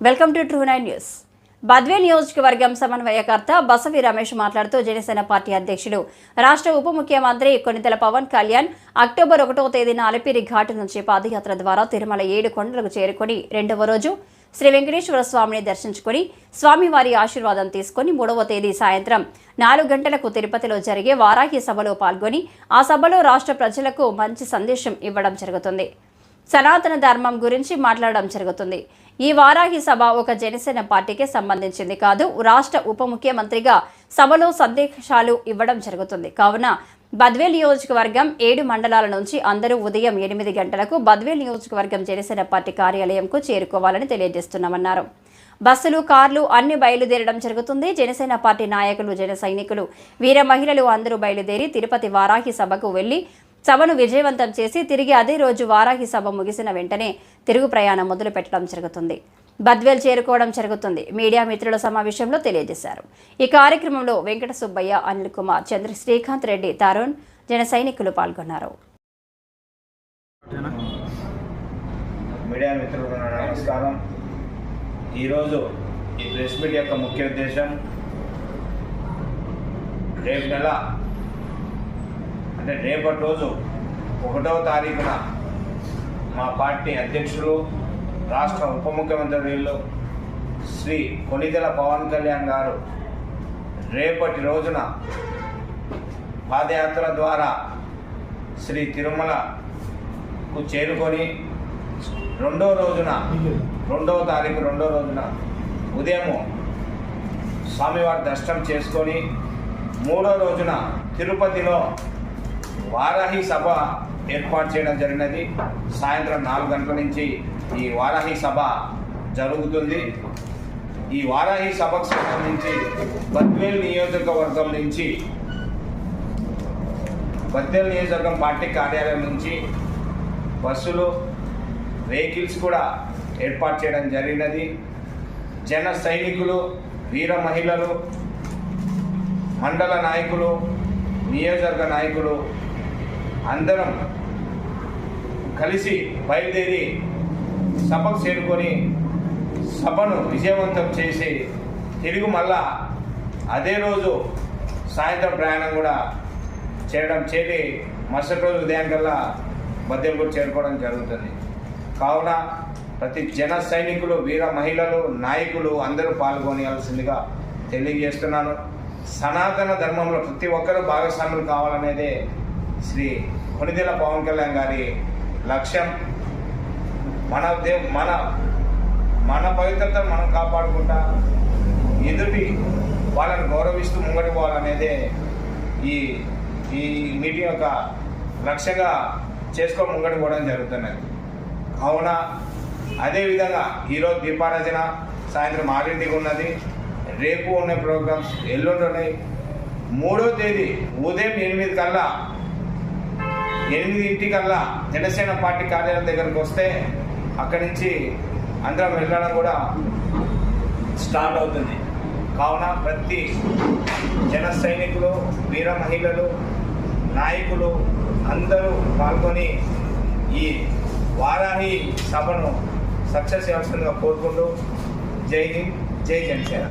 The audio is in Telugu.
Welcome to true nine news. బద్వే నియోజకవర్గం సమన్వయకర్త బసవి రమేష్ మాట్లాడుతూ జనసేన పార్టీ అధ్యక్షుడు రాష్ట్ర ఉప ముఖ్యమంత్రి కొనితెల పవన్ కళ్యాణ్ అక్టోబర్ ఒకటో తేదీన అలిపిరి ఘాటు నుంచి పాదయాత్ర ద్వారా తిరుమల ఏడు కొండలకు చేరుకొని రెండవ రోజు శ్రీ వెంకటేశ్వర స్వామిని దర్శించుకొని స్వామివారి ఆశీర్వాదం తీసుకొని మూడవ తేదీ సాయంత్రం నాలుగు గంటలకు తిరుపతిలో జరిగే వారాహి సభలో పాల్గొని ఆ సభలో రాష్ట్ర ప్రజలకు మంచి సందేశం ఇవ్వడం జరుగుతుంది. సనాతన ధర్మం గురించి మాట్లాడడం జరుగుతుంది. ఈ వారాహి సభ ఒక జనసేన పార్టీకి సంబంధించింది కాదు రాష్ట్ర ఉప ముఖ్యమంత్రిగా సభలో సందేశాలు ఇవ్వడం జరుగుతుంది. కావున బద్వేల్ నియోజకవర్గం ఏడు మండలాల నుంచి అందరూ ఉదయం ఎనిమిది గంటలకు బద్వేల్ నియోజకవర్గం జనసేన పార్టీ కార్యాలయంకు చేరుకోవాలని తెలియజేస్తున్నామన్నారు. బస్సులు కార్లు అన్ని బయలుదేరడం జరుగుతుంది. జనసేన పార్టీ నాయకులు జన సైనికులు వీర మహిళలు అందరూ బయలుదేరి తిరుపతి వారాహి సభకు వెళ్ళి సభను విజయవంతం చేసి తిరిగి అదే రోజు వారాహి సభ ముగిసిన వెంటనే తిరుగు ప్రయాణం మొదలు పెట్టడం జరుగుతుంది. బద్వేల్ చేరుకోవడం జరుగుతుంది. మీడియా మిత్రుల సమావేశంలో తెలియజేశారు. ఈ కార్యక్రమంలో వెంకట సుబ్బయ్య అనిల్ కుమార్ చంద్ర శ్రీకాంత్ రెడ్డి తరుణ్ జన సైనికులు పాల్గొన్నారు. మీడియా మిత్రులకు నమస్కారం. ఈరోజు ఈ ప్రెస్ మీట్ యొక్క ముఖ్య ఉద్దేశం రేపు నెల అంటే రేపటి రోజు ఒకటవ తారీఖున మా పార్టీ అధ్యక్షులు రాష్ట్ర ఉప ముఖ్యమంత్రులు శ్రీ కొనిదెల పవన్ కళ్యాణ్ గారు రేపటి రోజున పాదయాత్ర ద్వారా శ్రీ తిరుమలకు చేరుకొని రెండో రోజున రెండవ తారీఖు రెండో రోజున ఉదయం స్వామివారి దర్శనం చేసుకొని మూడో రోజున తిరుపతిలో వారాహి సభ ఏర్పాటు చేయడం జరిగినది. సాయంత్రం నాలుగు గంటల నుంచి ఈ వారాహి సభ జరుగుతుంది. ఈ వారాహి సభకు సంబంధించి బద్వేల్ నియోజకవర్గం నుంచి బద్వేల్ నియోజకవర్గం పార్టీ కార్యాలయం నుంచి బస్సులు వెహికల్స్ కూడా ఏర్పాటు చేయడం జరిగినది. జన సైనికులు వీర మహిళలు మండల నాయకులు నియోజకవర్గ నాయకులు అందరం కలిసి బయలుదేరి సభకు చేరుకొని సభను విజయవంతం చేసి తిరిగి మళ్ళా అదే రోజు సాయంత్రం ప్రయాణం కూడా చేయడం చేరి మరుసటి రోజు ఉదయం కల్లా మధ్యలో చేరుకోవడం జరుగుతుంది. కావున ప్రతి జన సైనికులు వీర మహిళలు నాయకులు అందరూ పాల్గొనవలసిందిగా తెలియజేస్తున్నాను. సనాతన ధర్మంలో ప్రతి ఒక్కరూ భాగస్వాములు కావాలనేదే శ్రీ కొనిదెల పవన్ కళ్యాణ్ గారి లక్ష్యం మన దే మన మన పవిత్రతను మనం కాపాడుకుంటా ఎదుటి వాళ్ళని గౌరవిస్తూ ముంగటి పోవాలనేదే ఈ ఈ మీటింగ్ యొక్క లక్ష్యంగా చేసుకొని ముంగటి పోవడం జరుగుతున్నది. కావున అదేవిధంగా ఈరోజు దీపారాజన సాయంత్రం ఆరింటికి ఉన్నది. రేపు ఉన్న ప్రోగ్రామ్స్ ఎల్లుండి ఉన్నాయి. మూడో తేదీ ఉదయం ఎనిమిది కల్లా ఎనిమిదింటికల్లా జనసేన పార్టీ కార్యాలయం దగ్గరకు వస్తే అక్కడి నుంచి అందరం వెళ్ళడం కూడా స్టార్ట్ అవుతుంది. కావున ప్రతి జన సైనికులు వీర మహిళలు నాయకులు అందరూ పాల్గొని ఈ వారాహి సభను సక్సెస్ చేయాల్సిందిగా కోరుకుంటూ జై హింద్ జై జనసేన.